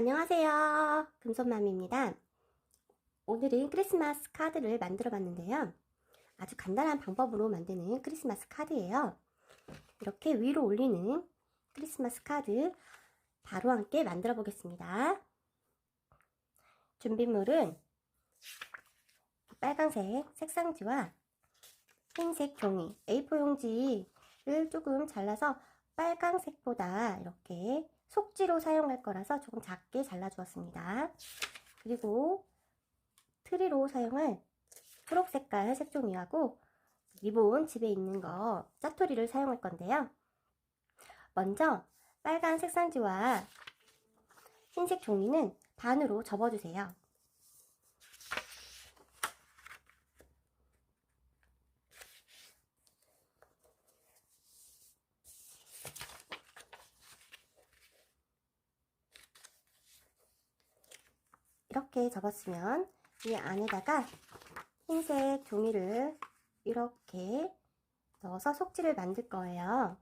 안녕하세요. 금손맘입니다. 오늘은 크리스마스 카드를 만들어 봤는데요. 아주 간단한 방법으로 만드는 크리스마스 카드예요. 이렇게 위로 올리는 크리스마스 카드 바로 함께 만들어 보겠습니다. 준비물은 빨간색 색상지와 흰색 종이 A4 용지를 조금 잘라서 빨강색보다 이렇게 속지로 사용할 거라서 조금 작게 잘라 주었습니다. 그리고 트리로 사용할 초록 색깔 색종이하고 리본 집에 있는 거 짜투리를 사용할 건데요. 먼저 빨간 색상지와 흰색 종이는 반으로 접어주세요. 이렇게 접었으면 이 안에다가 흰색 종이를 이렇게 넣어서 속지를 만들 거예요.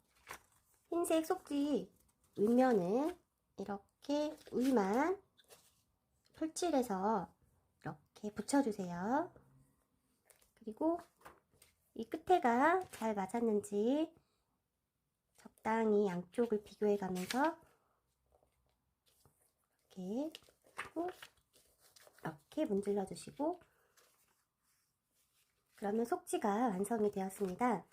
흰색 속지 윗면은 이렇게 위만 풀칠해서 이렇게 붙여주세요. 그리고 이 끝에가 잘 맞았는지 적당히 양쪽을 비교해 가면서 이렇게 하고 이렇게 문질러 주시고 그러면 속지가 완성이 되었습니다.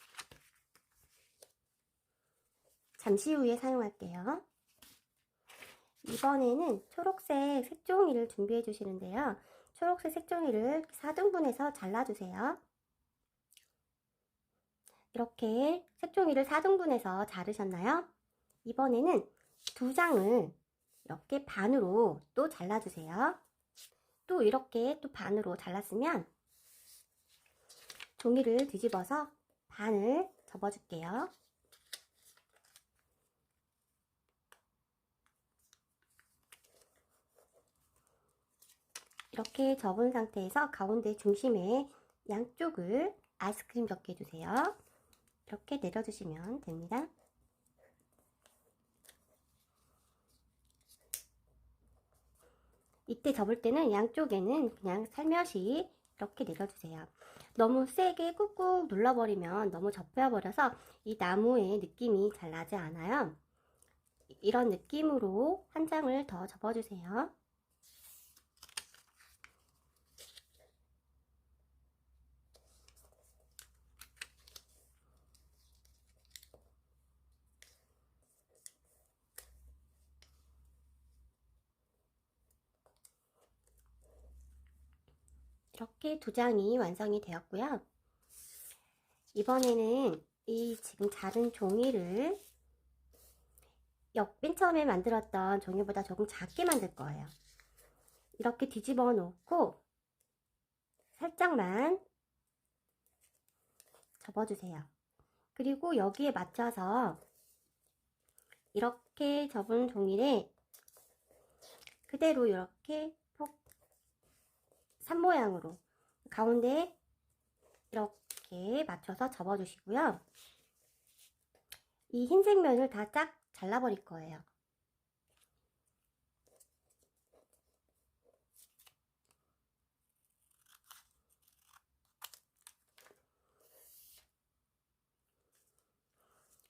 잠시 후에 사용할게요. 이번에는 초록색 색종이를 준비해 주시는데요. 초록색 색종이를 4등분해서 잘라주세요. 이렇게 색종이를 4등분해서 자르셨나요? 이번에는 두 장을 이렇게 반으로 또 잘라주세요. 또 이렇게 또 반으로 잘랐으면 종이를 뒤집어서 반을 접어줄게요. 이렇게 접은 상태에서 가운데 중심에 양쪽을 아이스크림 덮개 해주세요. 이렇게 내려주시면 됩니다. 이때 접을 때는 양쪽에는 그냥 살며시 이렇게 내려주세요. 너무 세게 꾹꾹 눌러버리면 너무 접혀버려서 이 나무의 느낌이 잘 나지 않아요. 이런 느낌으로 한 장을 더 접어주세요. 이렇게 두 장이 완성이 되었고요. 이번에는 이 지금 자른 종이를 옆맨 처음에 만들었던 종이보다 조금 작게 만들 거예요. 이렇게 뒤집어 놓고 살짝만 접어주세요. 그리고 여기에 맞춰서 이렇게 접은 종이를 그대로 이렇게 산 모양으로 가운데 이렇게 맞춰서 접어주시고요. 이 흰색 면을 다 쫙 잘라버릴 거예요.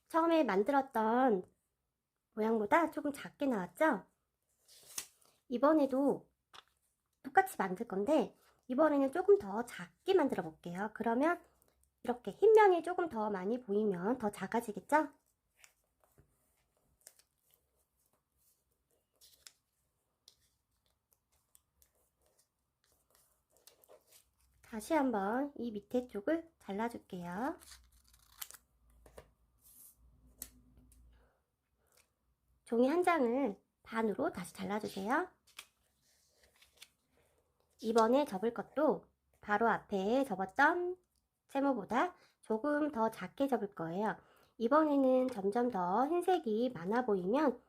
처음에 만들었던 모양보다 조금 작게 나왔죠? 이번에도 똑같이 만들 건데 이번에는 조금 더 작게 만들어 볼게요. 그러면 이렇게 흰 면이 조금 더 많이 보이면 더 작아지겠죠? 다시 한번 이 밑에 쪽을 잘라줄게요. 종이 한 장을 반으로 다시 잘라주세요. 이번에 접을 것도 바로 앞에 접었던 세모보다 조금 더 작게 접을 거예요. 이번에는 점점 더 흰색이 많아 보이면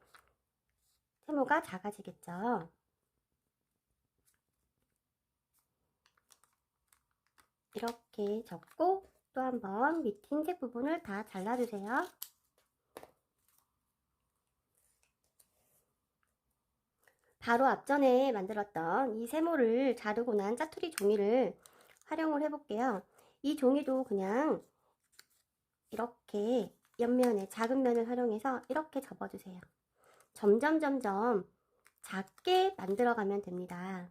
세모가 작아지겠죠. 이렇게 접고 또 한번 밑 흰색 부분을 다 잘라주세요. 바로 앞전에 만들었던 이 세모를 자르고 난 짜투리 종이를 활용을 해볼게요. 이 종이도 그냥 이렇게 옆면에 작은 면을 활용해서 이렇게 접어주세요. 점점 점점 작게 만들어가면 됩니다.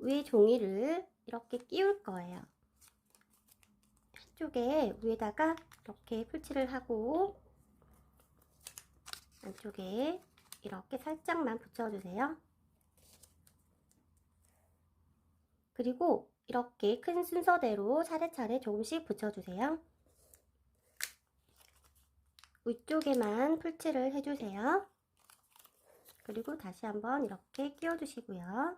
위에 종이를 이렇게 끼울 거예요. 한쪽에 위에다가 이렇게 풀칠을 하고 안쪽에 이렇게 살짝만 붙여주세요. 그리고 이렇게 큰 순서대로 차례차례 조금씩 붙여주세요. 위쪽에만 풀칠을 해주세요. 그리고 다시 한번 이렇게 끼워주시고요.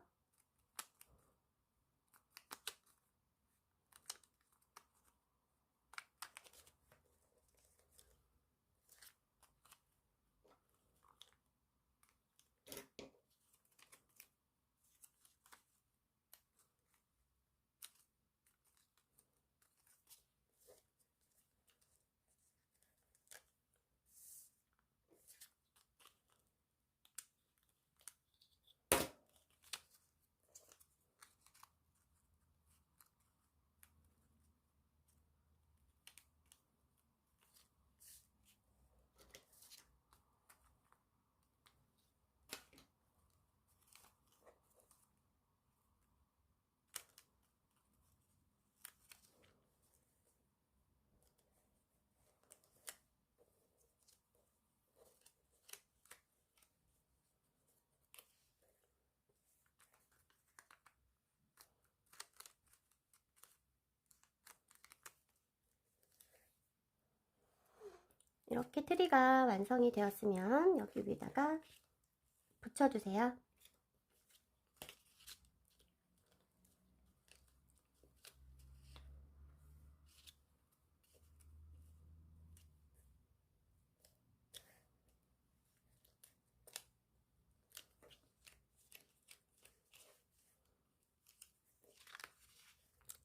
이렇게 트리가 완성이 되었으면 여기 위에다가 붙여주세요.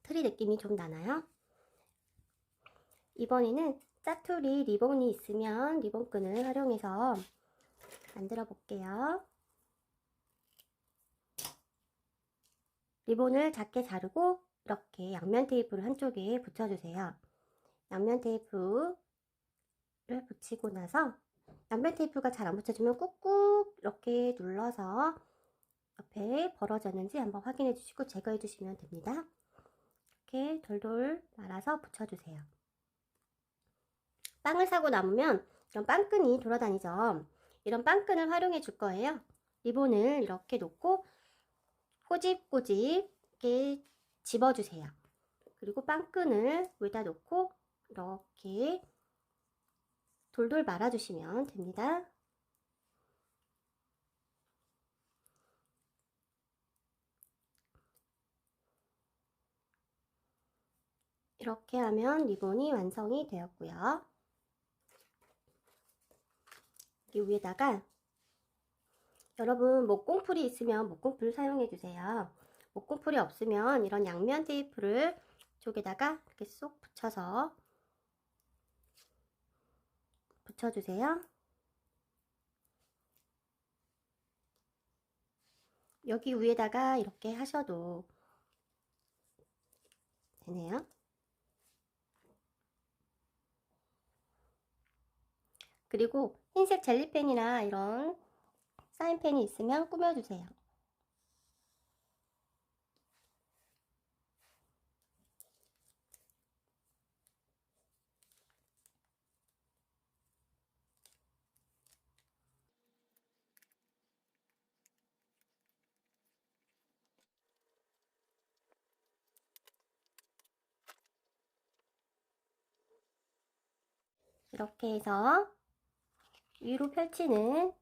트리 느낌이 좀 나나요? 이번에는 짜투리 리본이 있으면 리본끈을 활용해서 만들어 볼게요. 리본을 작게 자르고 이렇게 양면 테이프를 한쪽에 붙여주세요. 양면 테이프를 붙이고 나서 양면 테이프가 잘 안 붙여지면 꾹꾹 이렇게 눌러서 옆에 벌어졌는지 한번 확인해 주시고 제거해 주시면 됩니다. 이렇게 돌돌 말아서 붙여주세요. 빵을 사고 남으면 이런 빵끈이 돌아다니죠. 이런 빵끈을 활용해 줄 거예요. 리본을 이렇게 놓고 꼬집꼬집 이렇게 집어주세요. 그리고 빵끈을 위에다 놓고 이렇게 돌돌 말아주시면 됩니다. 이렇게 하면 리본이 완성이 되었고요. 이 위에다가 여러분 목공풀이 있으면 목공풀 사용해 주세요. 목공풀이 없으면 이런 양면 테이프를 쪽에다가 이렇게 쏙 붙여서 붙여주세요. 여기 위에다가 이렇게 하셔도 되네요. 그리고 흰색 젤리펜이나 이런 사인펜이 있으면 꾸며주세요. 이렇게 해서 위로 펼치는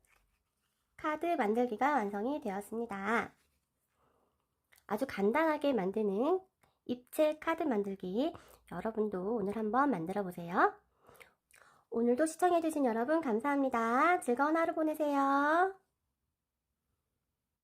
카드 만들기가 완성이 되었습니다. 아주 간단하게 만드는 입체 카드 만들기 여러분도 오늘 한번 만들어 보세요. 오늘도 시청해주신 여러분 감사합니다. 즐거운 하루 보내세요.